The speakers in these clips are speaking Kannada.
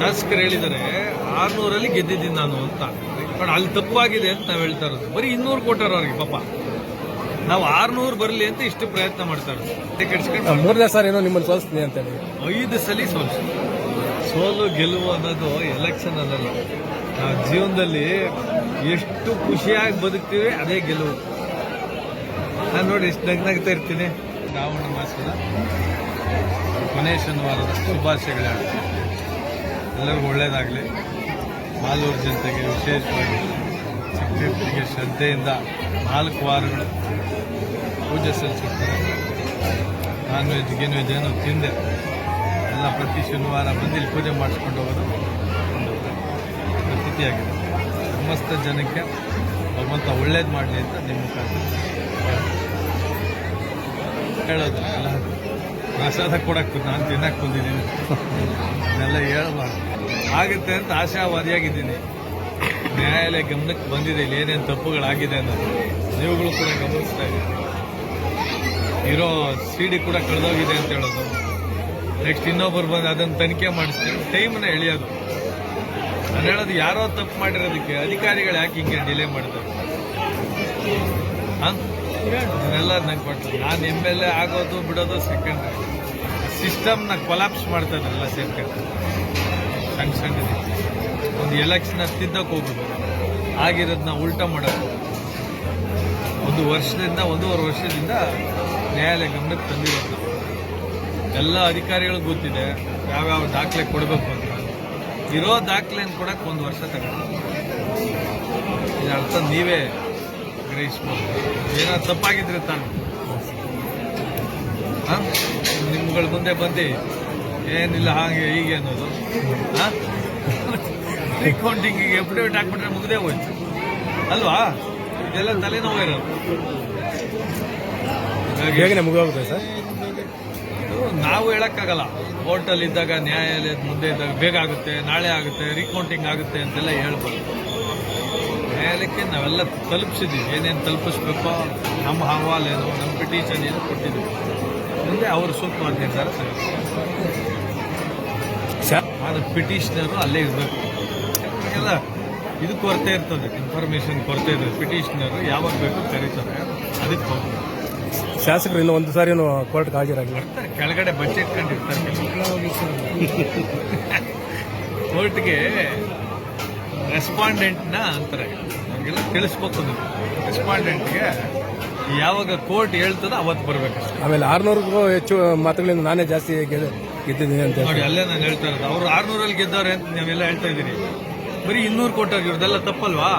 ಶಾಸಕರು ಹೇಳಿದರೆ ಆರ್ನೂರಲ್ಲಿ ಗೆದ್ದಿದ್ದೀನಿ ನಾನು ಅಂತ. ಬಟ್ ಅಲ್ಲಿ ತಪ್ಪಾಗಿದೆ ಅಂತ ನಾವು ಹೇಳ್ತಾ ಇರೋದು. ಬರೀ ಇನ್ನೂರು ಕೊಟ್ಟಾರ ಅವ್ರಿಗೆ ಪಾಪ. ನಾವು ಆರ್ನೂರು ಬರಲಿ ಅಂತ ಇಷ್ಟು ಪ್ರಯತ್ನ ಮಾಡ್ತಾ ಇರೋದು. ಮೂರನೇ ಸಾರಿ ಏನೋ ನಿಮ್ಮನ್ನು ಸೋಲಿಸ್ತೀನಿ ಅಂತ ಹೇಳಿ. ಐದು ಸಲ ಸೋಲಿಸಿ. ಸೋಲು ಗೆಲುವು ಅನ್ನೋದು ಎಲೆಕ್ಷನ್ ಅಲ್ಲಲ್ಲ ನಾವು ಜೀವನದಲ್ಲಿ ಎಷ್ಟು ಖುಷಿಯಾಗಿ ಬದುಕ್ತೀವಿ ಅದೇ ಗೆಲುವು. ನಾನು ನೋಡಿ ಎಷ್ಟು ನಗ್ನಾಗ್ತಾ ಇರ್ತೀನಿ. ಶ್ರಾವಣ ಮಾಸದ ಕೊನೆ ಶನಿವಾರದ ಶುಭಾಶಯಗಳು. ಎಲ್ಲರಿಗೂ ಒಳ್ಳೆಯದಾಗಲಿ ಮಾಲೂರು ಜನತೆಗೆ ವಿಶೇಷವಾಗಿ ಚಿಕ್ಕರಿಗೆ ಶ್ರದ್ಧೆಯಿಂದ ನಾಲ್ಕು ವಾರಗಳು ಪೂಜೆ ಸಲ್ಲಿಸುತ್ತಾರೆ. ನಾನ್ ವೆಜ್ ಗಿನ್ ವೆಜ್ ಏನೋ ತಿಂದೆ. ಎಲ್ಲ ಪ್ರತಿ ಶನಿವಾರ ಬಂದು ಇಲ್ಲಿ ಪೂಜೆ ಮಾಡಿಸ್ಕೊಂಡು ಹೋಗೋದು ಒಂದು ಪ್ರತೀತಿಯಾಗಿದೆ. ಸಮಸ್ತ ಜನಕ್ಕೆ ಭಗವಂತ ಒಳ್ಳೇದು ಮಾಡಲಿ ಅಂತ ನಿಮ್ಮ ಮುಖಾಂತರ ಹೇಳೋದು. ಎಲ್ಲ ಪ್ರಸಾದ ಕೊಡಕ್ಕೆ ನಾನು ತಿನ್ನಕ್ಕೆ ಬಂದಿದ್ದೀನಿ. ಇದೆಲ್ಲ ಹೇಳ್ಬಾರ್ದು. ಆಗುತ್ತೆ ಅಂತ ಆಶಾವಾದಿಯಾಗಿದ್ದೀನಿ. ನ್ಯಾಯಾಲಯ ಗಮನಕ್ಕೆ ಬಂದಿದೆ, ಇಲ್ಲಿ ಏನೇನು ತಪ್ಪುಗಳಾಗಿದೆ ಅನ್ನೋದು. ನೀವುಗಳು ಕೂಡ ಗಮನಿಸ್ತಾ ಇದ್ದೀರಿ. ಇರೋ ಸಿ ಡಿ ಕೂಡ ಕಳೆದೋಗಿದೆ ಅಂತ ಹೇಳೋದು. ನೆಕ್ಸ್ಟ್ ಇನ್ನೊಬ್ಬರು ಬಂದು ಅದನ್ನು ತನಿಖೆ ಮಾಡಿಸ್ತೀವಿ. ಟೈಮನ್ನ ಎಳೆಯೋದು. ನಾನು ಹೇಳೋದು, ಯಾರೋ ತಪ್ಪು ಮಾಡಿರೋದಕ್ಕೆ ಅಧಿಕಾರಿಗಳು ಯಾಕೆ ಹಿಂಗೆ ಡಿಲೇ ಮಾಡ್ತಾರೆ? ಇದನ್ನೆಲ್ಲ ನಂಗೆ ಕೊಟ್ಟರು ನಾನು ಎಂ ಎಲ್ ಎ ಆಗೋದು ಬಿಡೋದು ಸೆಕೆಂಡ್ರಿ ಸಿಸ್ಟಮ್ನ ಕೊಲಾಪ್ಸ್ ಮಾಡ್ತಾರೆ ಎಲ್ಲ ಸೇರ್ಕೊಂಡು. ಸಣ್ಣ ಸಣ್ಣ ಒಂದು ಎಲೆಕ್ಷನ್ ತಿದ್ದಕ್ಕೆ ಹೋಗೋದು ಆಗಿರೋದನ್ನ ಉಲ್ಟಾ ಮಾಡೋದು. ಒಂದು ವರ್ಷದಿಂದ, ಒಂದೂವರೆ ವರ್ಷದಿಂದ ನ್ಯಾಯಾಲಯ ಗಮನಕ್ಕೆ ತಂದಿರೋದು. ಎಲ್ಲ ಅಧಿಕಾರಿಗಳಿಗೂ ಗೊತ್ತಿದೆ. ಯಾವ್ಯಾವ ದಾಖಲೆ ಕೊಡಬೇಕು ಅಂತ. ಇರೋ ದಾಖಲೆಯನ್ನು ಕೊಡೋಕ್ಕೆ ಒಂದು ವರ್ಷ ತಗೊಂಡು ಇದರ ಅರ್ಥ ನೀವೇ ಗ್ರಹಿಸ್ಬೋದು ಏನೋ ತಪ್ಪಾಗಿದ್ರೆ ತಾನು. ಹಾ? ನಿಮ್ಗಳ ಮುಂದೆ ಬಂದು. ಏನಿಲ್ಲ ಹಾಗೆ ಹೀಗೆ ಅನ್ನೋದು. ಅಕೌಂಟಿಂಗಿಗೆ ಎಫಿಡೇವಿಟ್ ಹಾಕ್ಬಿಟ್ರೆ ಮುಗ್ದೇ ಹೋಯ್ತು. ಅಲ್ವಾ? ಇದೆಲ್ಲ ತಲೆನೋವು ಇರೋದು. ಹೇಗೆ ಮುಗಿದೋಗುತ್ತೆ ಸರ್. ನಾವು ಹೇಳಕ್ಕಾಗಲ್ಲ. ಕೋರ್ಟಲ್ಲಿ ಇದ್ದಾಗ ನ್ಯಾಯಾಲಯದ ಮುಂದೆ ಇದ್ದಾಗ ಬೇಗ ಆಗುತ್ತೆ ನಾಳೆ ಆಗುತ್ತೆ ರೀಕೌಂಟಿಂಗ್ ಆಗುತ್ತೆ ಅಂತೆಲ್ಲ ಹೇಳ್ಬೋದು. ನ್ಯಾಯಾಲಯಕ್ಕೆ ನಾವೆಲ್ಲ ತಲುಪಿಸಿದ್ದೀವಿ. ಏನೇನು ತಲುಪಿಸ್ಬೇಕೋ ನಮ್ಮ ಅಹವಾಲೇನು ನಮ್ಮ ಪಿಟಿಷನ್ ಏನು ಕೊಟ್ಟಿದ್ದೀವಿ. ಮುಂದೆ ಅವರು ಸೂಕ್ತವಾದ ನಿರ್ಧಾರ ಅದು ಶಾ- ಆದ್ರೆ ಪಿಟಿಷನರು ಅಲ್ಲೇ ಇರಬೇಕು. ಎಲ್ಲ ಇದು ಕೊರತೆ ಇರ್ತದೆ ಇನ್ಫಾರ್ಮೇಷನ್ ಕೊರತೆ ಇರ್ತದೆ. ಪಿಟಿಷನರು ಯಾವಾಗ ಬೇಕು ಕರೀತಾರೆ ಅದಕ್ಕೆ ಹೋಗ್ತಾರೆ ಶಾಸಕರು ಇನ್ನು ಒಂದು ಸಾರಿ ಕೋರ್ಟ್ಗೆ ಹಾಜರಾಗಿ ಕೆಳಗಡೆ ಬಜೆಟ್ ಕಂಡಿರ್ತಾರೆ. ಕೋರ್ಟ್ಗೆ ರೆಸ್ಪಾಂಡೆಂಟ್ನ ಅಂತಾರೆ. ನಮಗೆಲ್ಲ ತಿಳಿಸ್ಬೇಕು ನೀವು. ರೆಸ್ಪಾಂಡೆಂಟ್ಗೆ ಯಾವಾಗ ಕೋರ್ಟ್ ಹೇಳ್ತದೋ ಅವತ್ತು ಬರಬೇಕು ಆಮೇಲೆ ಆರ್ನೂರಿಗೂ ಹೆಚ್ಚು ಮಾತುಗಳಿಂದ ನಾನೇ ಜಾಸ್ತಿ ಗೆದ್ದ- ಗೆದ್ದಿದ್ದೀನಿ ಅಂತ ನೋಡಿ ಅಲ್ಲೇ ನಾನು ಹೇಳ್ತಾ ಇರೋದು. ಅವರು ಆರ್ನೂರಲ್ಲಿ ಗೆದ್ದವ್ರೆ ಅಂತ ನೀವೆಲ್ಲ ಹೇಳ್ತಾ ಇದ್ದೀರಿ. ಬರೀ ಇನ್ನೂರು ಕೊಟ್ಟಾಗ ಇವ್ರದೆಲ್ಲ ತಪ್ಪಲ್ವಾ?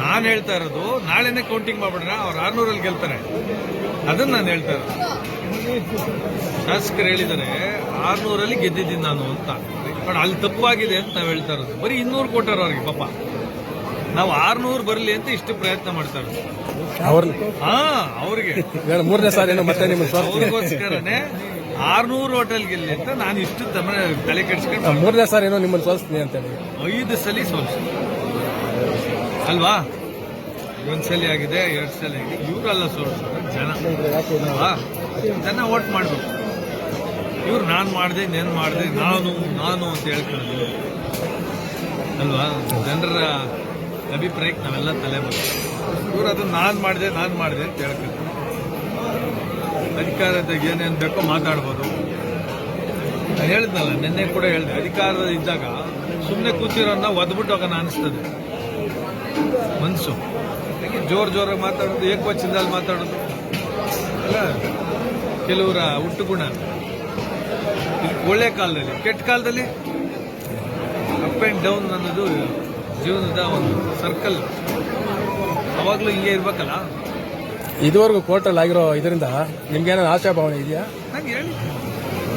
ನಾನು ಹೇಳ್ತಾ ಇರೋದು ನಾಳೆನೇ ಕೌಂಟಿಂಗ್ ಮಾಡ್ಬಿಡ್ರ ಅವ್ರು ಆರ್ನೂರಲ್ಲಿ ಗೆಲ್ತಾರೆ. ಅದನ್ನು ನಾನು ಹೇಳ್ತಾ ಇರೋದು. ಶಾಸಕರು ಹೇಳಿದ್ದಾರೆ ಆರ್ನೂರಲ್ಲಿ ಗೆದ್ದಿದ್ದೀನಿ ನಾನು ಅಂತ. ಬಟ್ ಅಲ್ಲಿ ತಪ್ಪಾಗಿದೆ ಅಂತ ನಾವು ಹೇಳ್ತಾ ಇರೋದು. ಬರೀ ಇನ್ನೂರು ಕೊಟ್ಟಾರ ಅವ್ರಿಗೆ ಪಾಪ. ನಾವು ಆರ್ನೂರು ಬರಲಿ ಅಂತ ಇಷ್ಟು ಪ್ರಯತ್ನ ಮಾಡ್ತಾ ಇರೋದು. ಹಾ ಅವ್ರಿಗೆ. ಮೂರನೇ ಸಾರಿ ಸೋಲಿಸ್ತೀನಿ ಅವ್ರಿಗೋಸ್ಕರನೇ ಆರ್ನೂರು ಹೋಟೆಲ್ ಗೆಲ್ಲಿ ಅಂತ ನಾನು ಇಷ್ಟು ತಲೆ ಕೆಡಿಸ್ಕೊಂಡು ಮೂರನೇ ಸಾರಿ ಏನೋ ನಿಮ್ಮನ್ನು ಸೋಲಿಸ್ತೀನಿ ಅಂತ ಹೇಳಿ. ಐದು ಸಲ ಸೋಲ್ಸಿ. ಅಲ್ವಾ? ಒಂದ್ಸಲಿ ಆಗಿದೆ ಎರಡು ಸಲ ಆಗಿದೆ. ಇವರೆಲ್ಲ ಸೋಲಿಸ್ತಾರೆ ಜನ. ಜನ ವೋಟ್ ಮಾಡಬೇಕು. ಇವ್ರು ನಾನು ಮಾಡಿದೆ, ನೇನು ಮಾಡಿದೆ, ನಾನು ನಾನು ಅಂತ ಹೇಳ್ಕೊಂಡು ಅಲ್ವಾ? ಜನರ ಅಭಿಪ್ರಾಯಕ್ಕೆ ನಾವೆಲ್ಲ ತಲೆ ಬರ್ತೀವಿ ಇವ್ರು ಅದನ್ನು ನಾನು ಮಾಡಿದೆ ನಾನು ಮಾಡಿದೆ ಅಂತ ಹೇಳ್ಕೊಳ್ತೀವಿ ಅಧಿಕಾರದ ಏನೇನು ಬೇಕೋ ಮಾತಾಡ್ಬೋದು. ನಾನು ಹೇಳಿದ್ನಲ್ಲ ನಿನ್ನೆ ಕೂಡ ಹೇಳಿದೆ ಅಧಿಕಾರ ಇದ್ದಾಗ ಸುಮ್ಮನೆ ಕೂತಿರೋನ್ನ ಒದ್ಬಿಟ್ಟು ಹೋಗೋಣ ಅನಿಸ್ತದೆ. ಮನಸ್ಸು ಯಾಕೆ ಜೋರು ಜೋರಾಗಿ ಮಾತಾಡೋದು, ಏಕವಚನದಲ್ಲಿ ಮಾತಾಡೋದು. ಅಲ್ಲ? ಕೆಲವರ ಹುಟ್ಟುಗುಣ. ಒಳ್ಳೆ ಕಾಲದಲ್ಲಿ ಕೆಟ್ಟ ಕಾಲದಲ್ಲಿ ಅಪ್ ಆ್ಯಂಡ್ ಡೌನ್ ಅನ್ನೋದು ಜೀವನದ ಒಂದು ಸರ್ಕಲ್ ಅವಾಗಲೂ ಹಿಂಗೆ ಇರ್ಬೇಕಲ್ಲ? ಇದುವರೆಗೂ ಕೋರ್ಟಲ್ಲಿ ಆಗಿರೋ ಇದರಿಂದ ನಿಮ್ಗೇನಾದ್ರು ಆಶಾ ಭಾವನೆ ಇದೆಯಾ? ನಂಗೆ ಹೇಳಿ.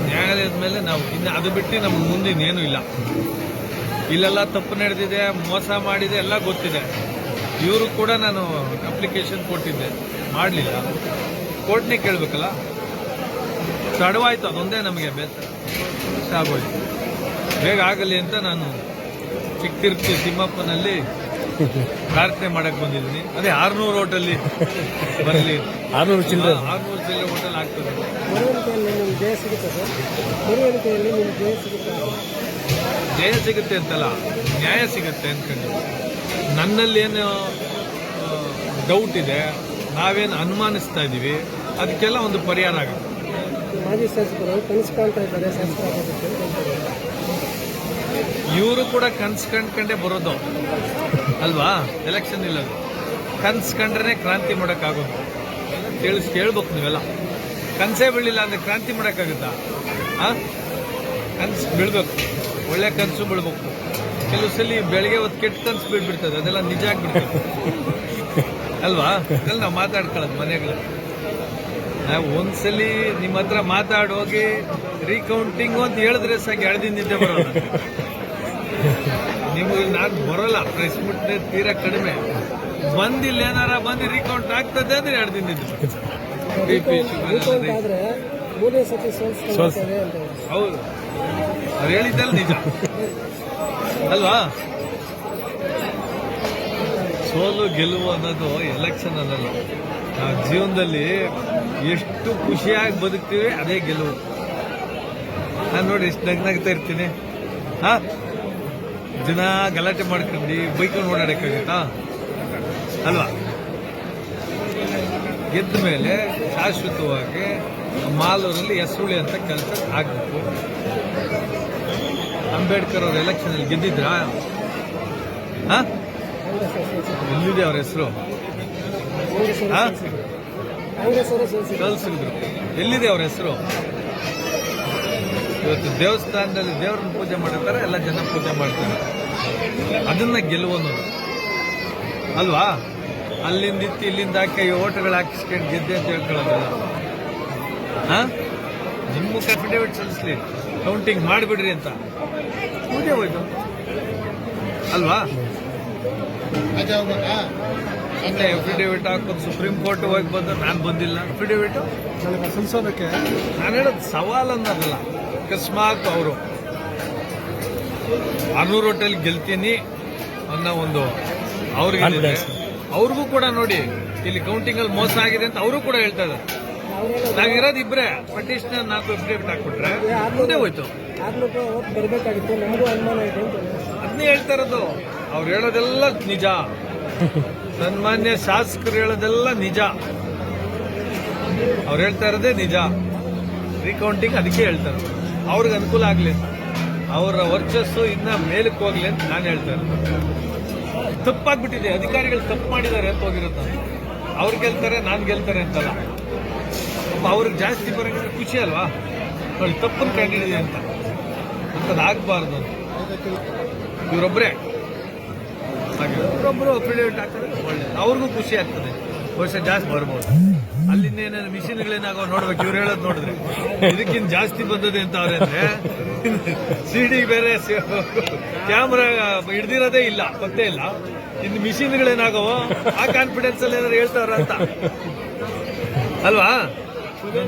ನ್ಯಾಯಾಲಯದ ಮೇಲೆ ನಾವು ಇನ್ನು ಅದು ಬಿಟ್ಟು ನಮ್ಮ ಮುಂದಿನೇನು ಇಲ್ಲ. ಇಲ್ಲೆಲ್ಲ ತಪ್ಪು ನಡೆದಿದೆ ಮೋಸ ಮಾಡಿದೆ ಎಲ್ಲ ಗೊತ್ತಿದೆ. ಇವರು ಕೂಡ ನಾನು ಅಪ್ಲಿಕೇಶನ್ ಕೊಟ್ಟಿದ್ದೆ. ಮಾಡಲಿಲ್ಲ. ಕೋರ್ಟ್ನೇ ಕೇಳಬೇಕಲ್ಲ? ತಡವಾಯ್ತು ಅದೊಂದೇ ನಮಗೆ ಬೇಸರ ಇಷ್ಟ ಆಗೋಯ್ತು ಬೇಗ ಆಗಲಿ ಅಂತ ನಾನು ಚಿಕ್ಕತಿರ್ತಿ ತಿಮ್ಮಪ್ಪನಲ್ಲಿ ಪ್ರಾರ್ಥನೆ ಮಾಡಕ್ ಬಂದಿದ್ದೀನಿ. ಅದೇ ಆರ್ನೂರು ಹೋಟೆಲ್ಲಿ ಬರಲಿ. ಆರ್ನೂರು ಚಿಲ್ಲರೆ ಆರ್ನೂರು ಚಿಲ್ಲರೆ ಹೋಟೆಲ್ ಆಗ್ತದೆ. ಜಯ ಸಿಗುತ್ತೆ ಅಂತಲ್ಲ ನ್ಯಾಯ ಸಿಗುತ್ತೆ ಅನ್ಕೊಂಡು. ನನ್ನಲ್ಲಿ ಏನು ಡೌಟ್ ಇದೆ. ನಾವೇನು ಅನುಮಾನಿಸ್ತಾ ಇದ್ದೀವಿ ಅದಕ್ಕೆಲ್ಲ ಒಂದು ಪರಿಹಾರ ಆಗುತ್ತೆ. ಮಾಜಿ ಶಾಸಕರು ಕನಸು ಕಾಣ್ತಾ ಇದ್ದಾರೆ. ಇವರು ಕೂಡ ಕನ್ಸ್ ಕಂಡ್ಕೊಂಡೇ ಬರೋದು. ಅಲ್ವಾ? ಎಲೆಕ್ಷನ್ ಇಲ್ಲದು ಕನ್ಸ್ ಕಂಡ್ರೆ ಕ್ರಾಂತಿ ಮಾಡೋಕ್ಕಾಗೋದು. ಕೇಳಿಸ್, ಕೇಳ್ಬೇಕು ನೀವೆಲ್ಲ. ಕನಸೇ ಬೀಳಿಲ್ಲ ಅಂದ್ರೆ ಕ್ರಾಂತಿ ಮಾಡೋಕ್ಕಾಗುತ್ತಾ? ಹಾಂ ಕನ್ಸು ಬೀಳ್ಬೇಕು. ಒಳ್ಳೆ ಕನಸು ಬೀಳ್ಬೇಕು. ಕೆಲವು ಸಲ ಬೆಳಗ್ಗೆ ಹೊತ್ತು ಕೆಟ್ಟ ಕನ್ಸು ಬೀಳ್ಬಿಡ್ತದೆ. ಅದೆಲ್ಲ ನಿಜ ಆಗ್ಬಿಡ್ತದೆ. ಅಲ್ವಾ? ಅದೆಲ್ಲ ನಾವು ಮಾತಾಡ್ಕೊಳ್ಳೋದು ಮನೆಗಳಲ್ಲಿ. ನಾವು ಒಂದ್ಸಲಿ ನಿಮ್ಮ ಹತ್ರ ಮಾತಾಡೋಗಿ ರೀಕೌಂಟಿಂಗ್ ಅಂತ ಹೇಳಿದ್ರೆ ಸಾಕು ಎರಡು ದಿನ ನಿದ್ದೆ ಬರೋಲ್ಲ. ನಿಮಗೆ ನಾನು ಬರೋಲ್ಲ ಪ್ರೆಸ್ ಮೀಟ್ ತೀರಾ ಕಡಿಮೆ. ಬಂದಿಲ್ಲ ಏನಾರ ಬಂದು ರೀಕೌಂಟ್ ಆಗ್ತದೆ ಅಂದ್ರೆ ಎರಡು ದಿನ ಹೌದು. ಅವ್ರು ಹೇಳಿದ್ದಲ್ಲ ನಿಜ. ಅಲ್ವಾ? ಸೋಲು ಗೆಲುವು ಅನ್ನೋದು ಎಲೆಕ್ಷನ್ ಅನ್ನಲ್ಲ. ನಾವು ಜೀವನದಲ್ಲಿ ಎಷ್ಟು ಖುಷಿಯಾಗಿ ಬದುಕ್ತೀವಿ, ಅದೇ ಗೆಲುವು. ನಾನು ನೋಡಿ ಎಷ್ಟು ನಗ್ನಾಗ್ತಾ ಇರ್ತೀನಿ. ಹಾ? ಜನ ಗಲಾಟೆ ಮಾಡ್ಕೊಂಡು ಬೈಕ್ ಓಡಾಡೋಕ್ಕಾಗುತ್ತಾ ಅಲ್ವಾ? ಗೆದ್ದ ಮೇಲೆ ಶಾಶ್ವತವಾಗಿ ಮಾಲೂರಲ್ಲಿ ಹೆಸರುಳಿ ಅಂತ ಕೆಲಸ ಆಗಬೇಕು. ಅಂಬೇಡ್ಕರ್ ಅವ್ರ ಎಲೆಕ್ಷನ್ ಅಲ್ಲಿ ಗೆದ್ದಿದ್ರಾ? ಹಾ? ಎಲ್ಲಿದೆ ಅವ್ರ ಹೆಸರು? ಹಾ? ಕಲ್ಸಿದ್ರು ಎಲ್ಲಿದೆ ಅವ್ರ ಹೆಸರು? ಇವತ್ತು ದೇವಸ್ಥಾನದಲ್ಲಿ ದೇವ್ರನ್ನ ಪೂಜೆ ಮಾಡಿರ್ತಾರೆ ಎಲ್ಲ ಜನ ಪೂಜೆ ಮಾಡ್ತಾರೆ. ಅದನ್ನ ಗೆಲ್ಲುವನು ಅಲ್ವಾ? ಅಲ್ಲಿಂದ ಇತ್ತು ಇಲ್ಲಿಂದ ಹಾಕಿ ಓಟ್ಗಳು ಹಾಕಿಸ್ಕೊಂಡು ಗೆದ್ದೆ ಅಂತ ಹೇಳ್ಕೊಳ್ಳೋದಲ್ಲ ಹಾ ನಿಮ್ಮ ಅಫಿಡೇವಿಟ್ ಸಲ್ಲಿಸ್ಲಿ. ಕೌಂಟಿಂಗ್ ಮಾಡಿಬಿಡ್ರಿ ಅಂತ. ಪೂಜೆ ಹೋಯ್ತು. ಅಲ್ವಾ? ಮತ್ತೆ ಅಫಿಡೇವಿಟ್ ಹಾಕೋದು ಸುಪ್ರೀಂ ಕೋರ್ಟ್ ಹೋಗಿ ಬಂದು ನಾನು ಬಂದಿಲ್ಲ. ಎಫಿಡೇವಿಟ್ ನನಗೆ ಸಲ್ಲಿಸೋದಕ್ಕೆ ನಾನು ಹೇಳೋದು ಸವಾಲ್ ಅನ್ನೋದಲ್ಲ. ಅಕಸ್ಮಾತ್ ಅವರು ಆರ್ನೂರು ಹೋಟೆಲ್ ಗೆಲ್ತೀನಿ ಅನ್ನೋ ಒಂದು ಅವ್ರಿಗೆ. ಅವ್ರಿಗೂ ಕೂಡ ನೋಡಿ ಇಲ್ಲಿ ಕೌಂಟಿಂಗ್ ಅಲ್ಲಿ ಮೋಸ ಆಗಿದೆ ಅಂತ ಅವರು ಕೂಡ ಹೇಳ್ತಾ ಇದ್ದಾರೆ. ನಾವಿರೋದು ಇಬ್ಬರೇ ಪಟಿಷನರ್ ನಾಲ್ಕು ಅಫಿಡೇವಿಟ್ ಹಾಕ್ಬಿಟ್ರೆ ಮುಂದೆ ಹೋಯ್ತು. ಅದನ್ನೇ ಹೇಳ್ತಾ ಇರೋದು. ಅವ್ರು ಹೇಳೋದೆಲ್ಲ ನಿಜ. ಸನ್ಮಾನ್ಯ ಶಾಸಕರು ಹೇಳೋದೆಲ್ಲ ನಿಜ. ಅವ್ರು ಹೇಳ್ತಾ ಇರೋದೇ ನಿಜ. ರೀಕೌಂಟಿಂಗ್ ಅದಕ್ಕೆ ಹೇಳ್ತಾರೆ. ಅವ್ರಿಗೆ ಅನುಕೂಲ ಆಗಲಿ ಅವರ ವರ್ಚಸ್ಸು ಇನ್ನ ಮೇಲಕ್ಕೆ ಹೋಗ್ಲಿ ಅಂತ ನಾನು ಹೇಳ್ತಾ ಇರೋದು. ತಪ್ಪಾಗ್ಬಿಟ್ಟಿದೆ. ಅಧಿಕಾರಿಗಳು ತಪ್ಪು ಮಾಡಿದ್ದಾರೆ ಅಂತ ಹೋಗಿರುತ್ತೆ ಅವ್ರು ಗೆಲ್ತಾರೆ, ನಾನು ಗೆಲ್ತಾರೆ ಅಂತಲ್ಲ. ಅವ್ರಿಗೆ ಜಾಸ್ತಿ ಬರೋಂಗಿದ್ರೆ ಖುಷಿ ಅಲ್ವಾ? ನೋಡಿ ತಪ್ಪನ್ನು ಕಂಡಿಡಿದೆ ಅಂತ. ಅಂತದಾಗಬಾರ್ದು ಆಗಬಾರ್ದು ಇವರೊಬ್ಬರೇ ಹಾಗೆ ಇವರೊಬ್ಬರು ಅಫಿಡೇವಿಟ್ ಹಾಕಿದ್ರೆ ಒಳ್ಳೇದು ಅವ್ರಿಗೂ ಖುಷಿ ಆಗ್ತದೆ. ಬಹುಶಃ ಜಾಸ್ತಿ ಬರ್ಬೋದು. ಅಲ್ಲಿಂದ ಏನೇನು ಮಿಷಿನ್ಗಳೇನಾಗೋ ನೋಡ್ಬೇಕು. ಇವ್ರು ಹೇಳೋದು ನೋಡಿದ್ರೆ. ಇದಕ್ಕಿಂತ ಜಾಸ್ತಿ ಬಂದದೆ ಅಂತ ಅವ್ರೆ ಅಂದ್ರೆ ಸಿಡಿ ಬೇರೆ ಕ್ಯಾಮ್ರಾ ಹಿಡ್ದಿರೋದೇ ಇಲ್ಲ, ಗೊತ್ತೇ ಇಲ್ಲ. ಇನ್ನು ಮಿಷಿನ್ಗಳೇನಾಗವೋ ಆ ಕಾನ್ಫಿಡೆನ್ಸ್ ಅಲ್ಲಿ ಏನಾದ್ರು ಹೇಳ್ತಾರ ಅಂತ. ಅಲ್ವಾ?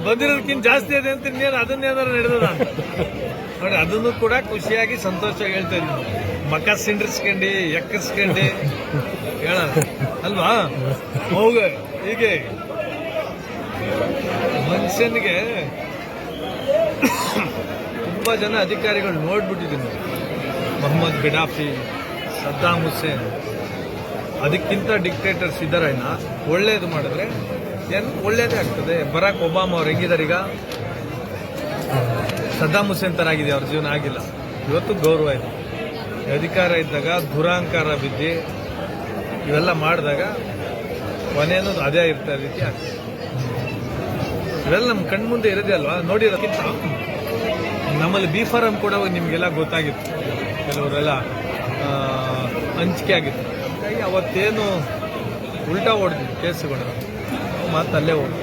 ಬಂದಿರೋದಕ್ಕಿಂತ ಜಾಸ್ತಿ ಇದೆ ಅಂತ ಇನ್ನೇನು ಅದನ್ನೇನಾದ್ರು ನಡೆದದ ನೋಡಿ, ಅದನ್ನು ಕೂಡ ಖುಷಿಯಾಗಿ, ಸಂತೋಷವಾಗಿ ಹೇಳ್ತಾ ಇದ್ದೀನಿ. ಮಕ್ಕ ಸಿಂಡ್ರಿಸ್ಕೊಂಡು, ಎಕ್ಕರ್ಸ್ಕೊಂಡು. ಹೇಳ, ಅಲ್ವಾ? ಹೋಗ, ಹೀಗೆ. ಮನುಷ್ಯನಿಗೆ ತುಂಬಾ ಜನ ಅಧಿಕಾರಿಗಳು ನೋಡ್ಬಿಟ್ಟಿದ್ದೀನಿ. ಮೊಹಮ್ಮದ್ ಬಿಡಾಫಿ, ಸದ್ದಾಂ ಹುಸೇನ್. ಅದಕ್ಕಿಂತ ಡಿಕ್ಟೇಟರ್ಸ್ ಇದ್ದಾರೇನ ಒಳ್ಳೇದು ಮಾಡಿದ್ರೆ ಏನು ಒಳ್ಳೇದೇ ಆಗ್ತದೆ. ಬರಾಕ್ ಒಬಾಮ ಅವ್ರು ಹೆಂಗಿದ್ದಾರೆ ಈಗ? ಸದ್ದಾಂ ಹುಸೇನ್ ತರ ಆಗಿದೆ ಅವ್ರ? ಜೀವನ ಆಗಿಲ್ಲ. ಇವತ್ತು ಗೌರವ ಇದೆ. ಅಧಿಕಾರ ಇದ್ದಾಗ ದುರಾಂಕಾರ ಬಿದ್ದು ಇವೆಲ್ಲ ಮಾಡಿದಾಗ ಕೊನೆ ಅನ್ನೋದು ಅದೇ ಇರ್ತಾ ರೀತಿ ಆಗ್ತದೆ. ಇವೆಲ್ಲ ನಮ್ಮ ಕಣ್ಮುಂದೆ ಇರೋದೇ ಅಲ್ವಾ? ನೋಡಿರೋಕ್ಕಿಂತ ನಮ್ಮಲ್ಲಿ ಬಿ ಫಾರಂ ಕೂಡ ನಿಮಗೆಲ್ಲ ಗೊತ್ತಾಗಿತ್ತು. ಕೆಲವರೆಲ್ಲ ಹಂಚಿಕೆ ಆಗಿತ್ತು. ಹಾಗಾಗಿ ಅವತ್ತೇನು ಉಲ್ಟಾ ಹೊಡೆದಿದ್ದು ಕೇಸುಗಳು. ಮತ್ತೆ ಅಲ್ಲೇ ಹೋಗಿ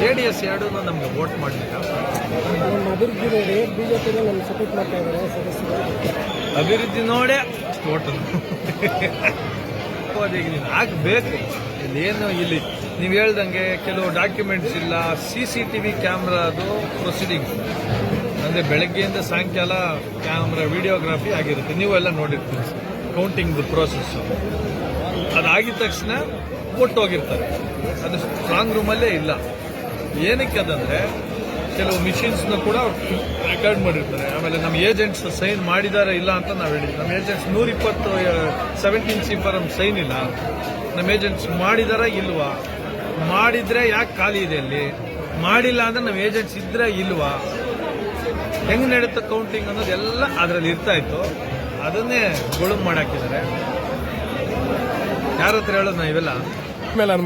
ಜೆ ಡಿ ಎಸ್ ಎರಡೂ ನಮ್ಗೆ ವೋಟ್ ಮಾಡಲಿಲ್ಲ. ಅಭಿವೃದ್ಧಿ ಬಿಜೆಪಿ ಸಪೋರ್ಟ್ ಮಾಡ್ತಾ ಇದ್ದಾರೆ ಸದಸ್ಯರು. ಅಭಿವೃದ್ಧಿ ನೋಡೇ ಓಟ್ ಆಗ್ಬೇಕು ಇಲ್ಲೇನು ಇಲ್ಲಿ ನೀವು ಹೇಳ್ದಂಗೆ ಕೆಲವು ಡಾಕ್ಯುಮೆಂಟ್ಸ್ ಇಲ್ಲ ಸಿ ಸಿ ಟಿ ವಿ ಕ್ಯಾಮ್ರಾದು ಪ್ರೊಸೀಡಿಂಗ್ ಅಂದರೆ ಬೆಳಗ್ಗೆಯಿಂದ ಸಾಯಂಕಾಲ ಕ್ಯಾಮ್ರಾ ವಿಡಿಯೋಗ್ರಾಫಿ ಆಗಿರುತ್ತೆ. ನೀವೆಲ್ಲ ನೋಡಿರ್ತೀರಿ. ಕೌಂಟಿಂಗ್ದು ಪ್ರೋಸೆಸ್ಸು ಅದಾಗಿದ ತಕ್ಷಣ ಕೊಟ್ಟು ಹೋಗಿರ್ತಾರೆ. ಅದು ಸ್ಟ್ರಾಂಗ್ ರೂಮಲ್ಲೇ ಇಲ್ಲ. ಏನಕ್ಕೆ ಅದಂದ್ರೆ ಕೆಲವು ಮಿಷಿನ್ಸ್ನ ಕೂಡ ರೆಕಾರ್ಡ್ ಮಾಡಿರ್ತಾರೆ. ಆಮೇಲೆ ನಮ್ಮ ಏಜೆಂಟ್ಸ್ ಸೈನ್ ಮಾಡಿದಾರ ಇಲ್ಲ ಅಂತ ನಾವು ಹೇಳಿದ್ವಿ. ನಮ್ಮ ಏಜೆಂಟ್ಸ್ ನೂರ ಇಪ್ಪತ್ತು ಸೆವೆಂಟೀನ್ ಸಿ ಫಾರಮ್ ಸೈನ್ ಇಲ್ಲ. ನಮ್ಮ ಏಜೆಂಟ್ಸ್ ಮಾಡಿದಾರ ಇಲ್ವಾ? ಮಾಡಿದ್ರೆ ಯಾಕೆ ಖಾಲಿ ಇದೆ ಅಲ್ಲಿ? ಮಾಡಿಲ್ಲ ಅಂದ್ರೆ ನಮ್ಮ ಏಜೆಂಟ್ಸ್ ಇದ್ರೆ ಇಲ್ವಾ? ಹೆಂಗೆ ನಡೆಯುತ್ತೆ ಕೌಂಟಿಂಗ್ ಅನ್ನೋದೆಲ್ಲ ಅದರಲ್ಲಿ ಇರ್ತಾ ಇತ್ತು. ಅದನ್ನೇ ಗೊಳುಮ್ ಮಾಡಾಕಿದ್ದಾರೆ. ಯಾರ ಹತ್ರ ಹೇಳೋದು ನಾ ಇವೆಲ್ಲ ಮೇಲೆ ಅನುಮಾನ